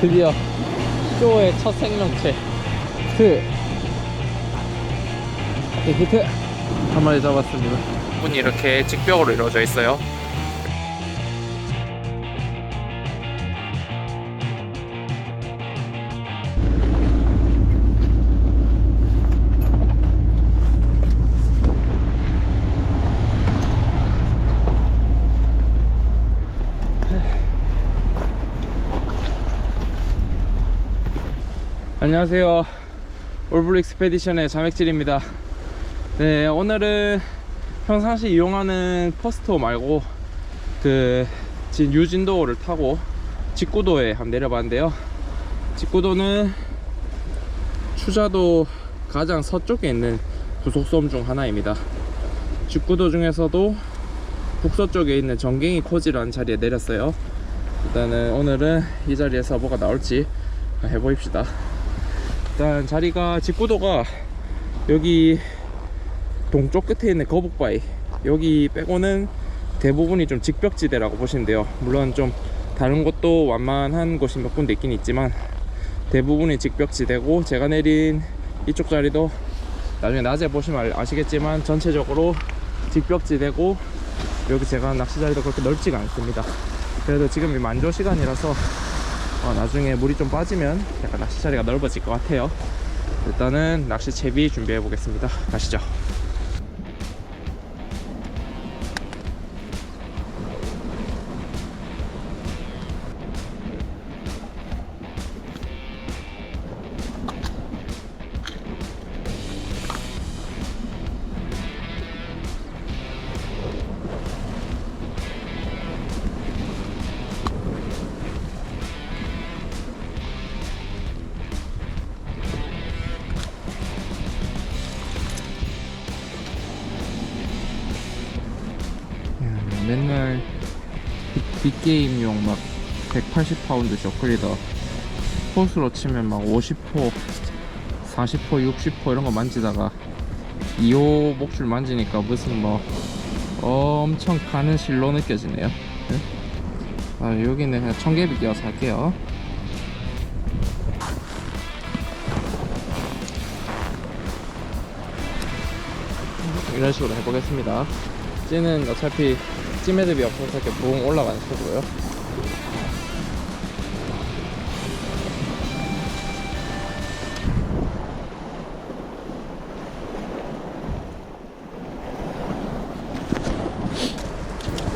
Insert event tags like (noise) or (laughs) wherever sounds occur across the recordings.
드디어 쇼의 첫 생명체. 히트 네, 히트. 한 마리 잡았습니다. 문이 이렇게 직벽으로 이루어져 있어요 안녕하세요. 올블 익스페디션의 자맥질입니다. 네 오늘은 평상시 이용하는 퍼스토 말고 그진 유진도를 타고 직구도에 한번 내려봤는데요. 직구도는 추자도 가장 서쪽에 있는 부속섬 중 하나입니다. 직구도 중에서도 북서쪽에 있는 정갱이 코지라는 자리에 내렸어요. 일단은 오늘은 이 자리에서 뭐가 나올지 해보입시다 일단 자리가 직구도가 여기 동쪽 끝에 있는 거북바위. 여기 빼고는 대부분이 좀 직벽지대라고 보시면 돼요. 물론 좀 다른 곳도 완만한 곳이 몇 군데 있긴 있지만 대부분이 직벽지대고 제가 내린 이쪽 자리도 나중에 낮에 보시면 알- 아시겠지만 전체적으로 직벽지대고 여기 제가 낚시 자리도 그렇게 넓지가 않습니다. 그래도 지금 이 만조 시간이라서 어, 나중에 물이 좀 빠지면 약간 낚시 자리가 넓어질 것 같아요. 일단은 낚시 채비 준비해 보겠습니다. 가시죠. 맨날 빅게임용 막 180파운드 저클리더 포스로 치면 막 50포, 40포, 60포 이런 거 만지다가 2호 목줄 만지니까 무슨 뭐 엄청 가는 실로 느껴지네요. 네? 아, 여기는 그냥 청개비 끼워서 할게요. 이런 식으로 해보겠습니다. 찌는 어차피 찌매듭이 없어서 이렇게 붕 올라가는 식으로요.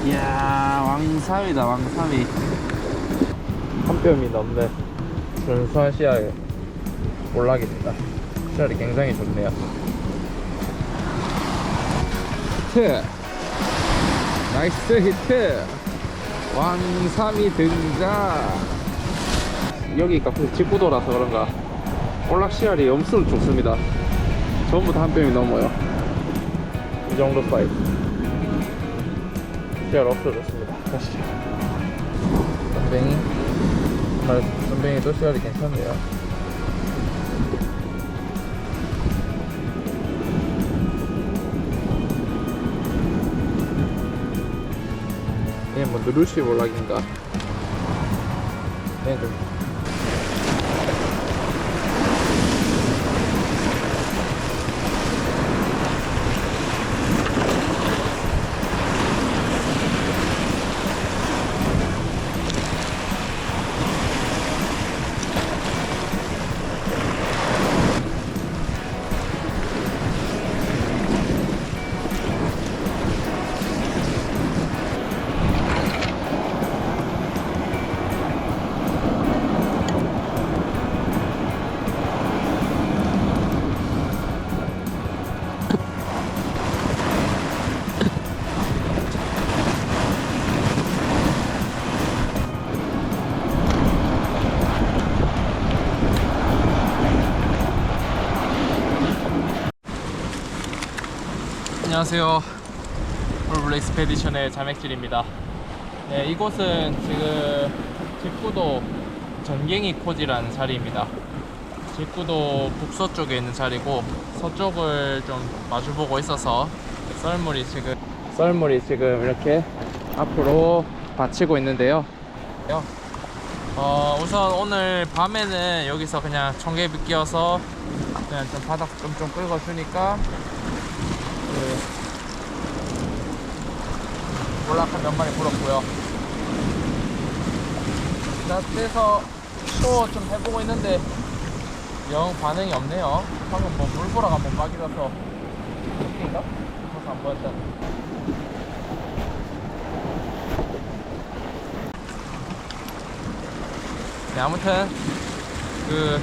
이야 왕삼이다 왕삼이 한 뼘이 넘는 준수한 씨앗의 올락입니다. 씨앗이 굉장히 좋네요. 히트 나이스 히트. 왕삼이 등장. 여기가 직구도라서 그런가. 올락 씨알이 엄청 좋습니다. 전부 다한 뼘이 넘어요. 이 정도 사이즈 씨알 없어졌습니다. 가시죠 선뱅이 선뱅이도 씨알이 괜찮네요 얘뭐 누르시 몰락인가? 얘 좀. 안녕하세요. 홀블 익스페디션의 자맥질입니다. 네, 이곳은 지금 직구도 전갱이 코지라는 자리입니다. 직구도 북서쪽에 있는 자리고 서쪽을 좀 마주보고 있어서 썰물이 지금 썰물이 지금 이렇게 앞으로 받치고 있는데요. 어, 우선 오늘 밤에는 여기서 그냥 청개비 끼워서 그냥 좀 바닥 좀, 좀 긁어주니까 그 몰락한 몇 마리 불었고요. 그래서 쇼좀 해보고 있는데 영 반응이 없네요. 방금 뭐 물보라가 한번 빠기라서 웃긴가? 그래서 안 보였다. 네, 아무튼 그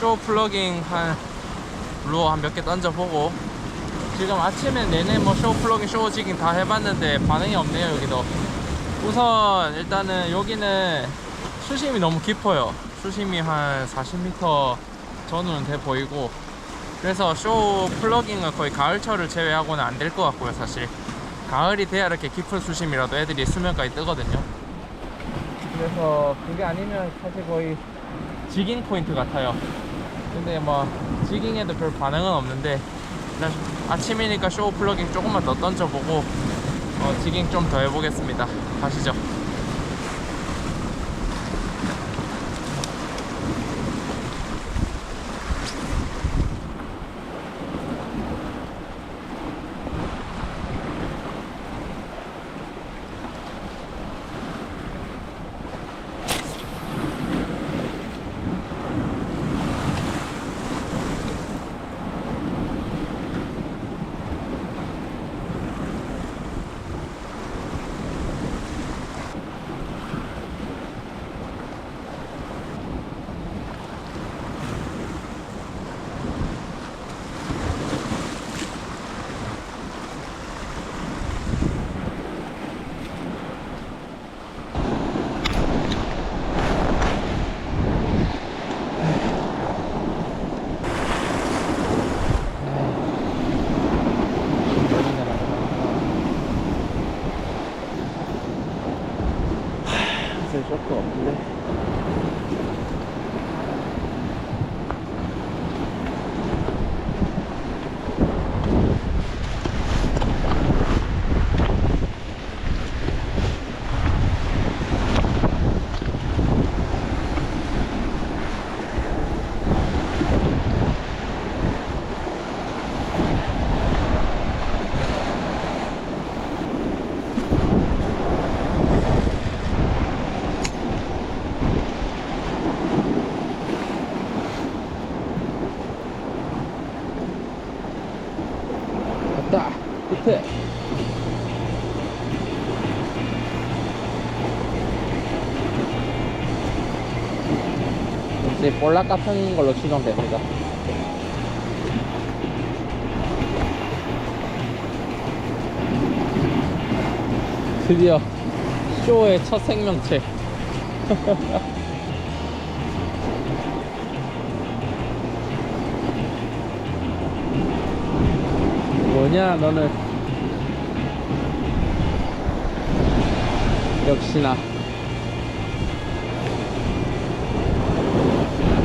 쇼 플러깅 한 루어 한 몇 개 던져보고 지금 아침에 내내 뭐 쇼 플러깅 쇼 지깅 다 해봤는데 반응이 없네요 여기도. 우선 일단은 여기는 수심이 너무 깊어요. 수심이 한 40m 전후는 돼 보이고 그래서 쇼 플러깅은 거의 가을철을 제외하고는 안 될 것 같고요 사실. 가을이 돼야 이렇게 깊은 수심이라도 애들이 수면까지 뜨거든요. 그래서 그게 아니면 사실 거의 지깅 포인트 같아요. 근데 뭐 지깅에도 별 반응은 없는데 일단 아침이니까 쇼 플러깅 조금만 더 던져보고 어, 지깅 좀 더 해보겠습니다. 가시죠 하, 쇼크 없는데 갔다 끝에. 이제 볼락 같은 걸로 추정됩니다. 드디어 쇼의 첫 생명체 (laughs) 뭐냐 너는. 역시나.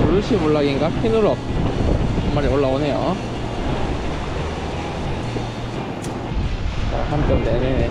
루시 몰락인가? 피누럭 한 마리 올라오네요. 한 점 내내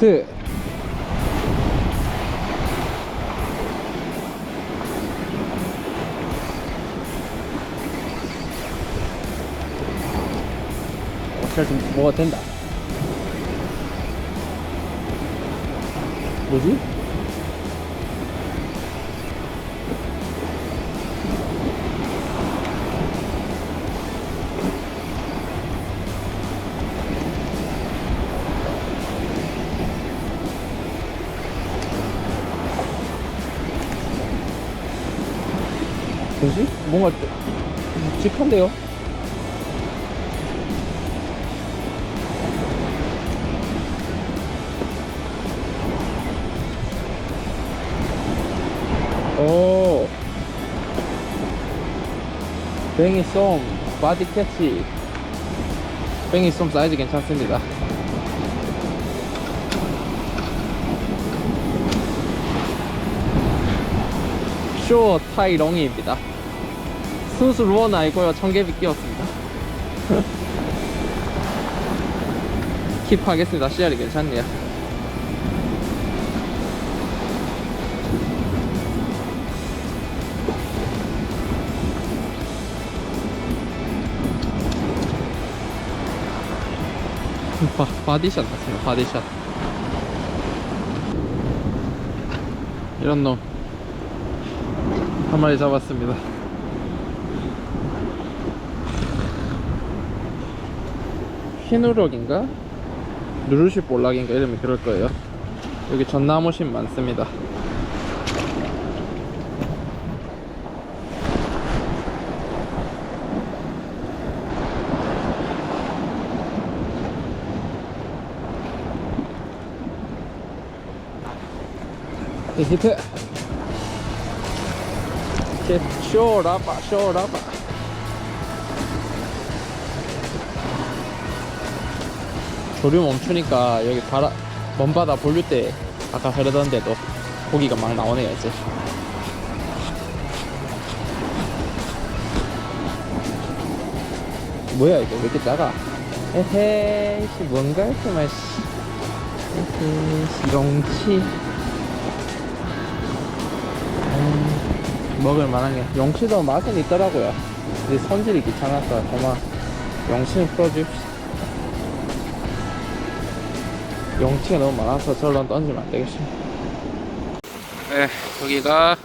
스 어차피 좀 뭐가 된다 뭐지? 뭔가 묵직한데요? 오. 뱅이 쏨 바디 캐치 뱅이 쏨 사이즈 괜찮습니다. 쇼 타이롱이입니다. 순수 루어는 아니고요. 청개비 끼웠습니다. (laughs) 킵하겠습니다. 씨알이 괜찮네요. 바, 바디샷 맞습니다 바디샷. 이런 놈. 한 마리 잡았습니다 흰우럭인가? 누르시 볼락인가? 이름이 그럴 거예요. 여기 전나무심 많습니다. 히트. 히트 쇼라바 쇼라바 조류 멈추니까 여기 바다 먼바다 볼류 때 아까 그러던데도 고기가 막 나오네요 이제. 뭐야 이게 왜 이렇게 작아? 에헤이 씨 뭔가 이렇게만 씨. 에헤이 용치. 음, 먹을 만한 게. 용치도 맛은 있더라고요. 근데 손질이 귀찮아서 그만 용치는 풀어줍시다 용치가 너무 많아서 저런 던지면 안 되겠습니다. 네, 여기가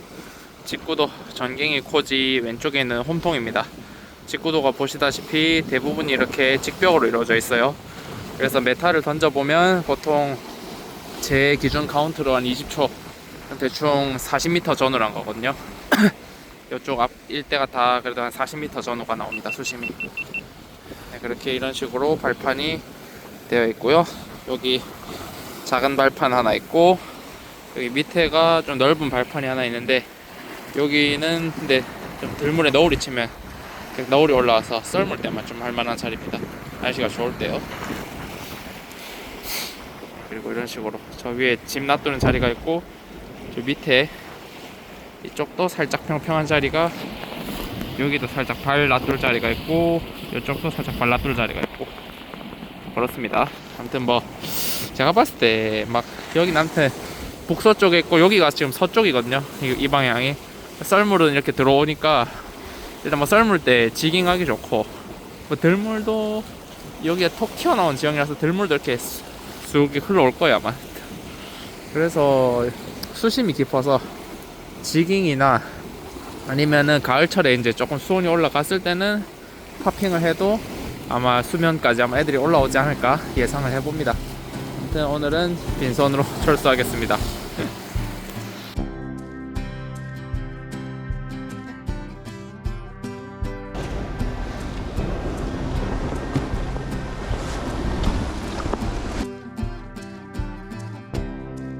직구도 전갱이 코지 왼쪽에 있는 홈통입니다. 직구도가 보시다시피 대부분이 이렇게 직벽으로 이루어져 있어요. 그래서 메탈을 던져보면 보통 제 기준 카운트로 한 20초, 대충 40m 전후로 한 거거든요. (clears throat) 이쪽 앞 일대가 다 그래도 한 40m 전후가 나옵니다. 수심이. 네, 그렇게 이런 식으로 발판이 되어 있고요. 여기 작은 발판 하나 있고 여기 밑에가 좀 넓은 발판이 하나 있는데 여기는 근데 좀 들물에 너울이 치면 그 너울이 올라와서 썰물 때만 좀 할만한 자리입니다. 날씨가 좋을 때요. 그리고 이런 식으로 저 위에 짐 놔두는 자리가 있고 저 밑에 이쪽도 살짝 평평한 자리가 여기도 살짝 발 놔둘 자리가 있고 이쪽도 살짝 발 놔둘 자리가 있고 그렇습니다. 아무튼 뭐 제가 봤을 때 막 여기 남태 북서쪽에 있고 여기가 지금 서쪽이거든요. 이, 이 방향이. 썰물은 이렇게 들어오니까 일단 뭐 썰물 때 지깅하기 좋고. 뭐 들물도 여기에 톡 튀어나온 지형이라서 들물도 이렇게 쑥쑥 흘러올 거야 아마. 그래서 수심이 깊어서 지깅이나 아니면은 가을철에 이제 조금 수온이 올라갔을 때는 파핑을 해도 아마 수면까지 아마 애들이 올라오지 않을까 예상을 해봅니다. 아무튼 오늘은 빈손으로 (laughs) 철수하겠습니다.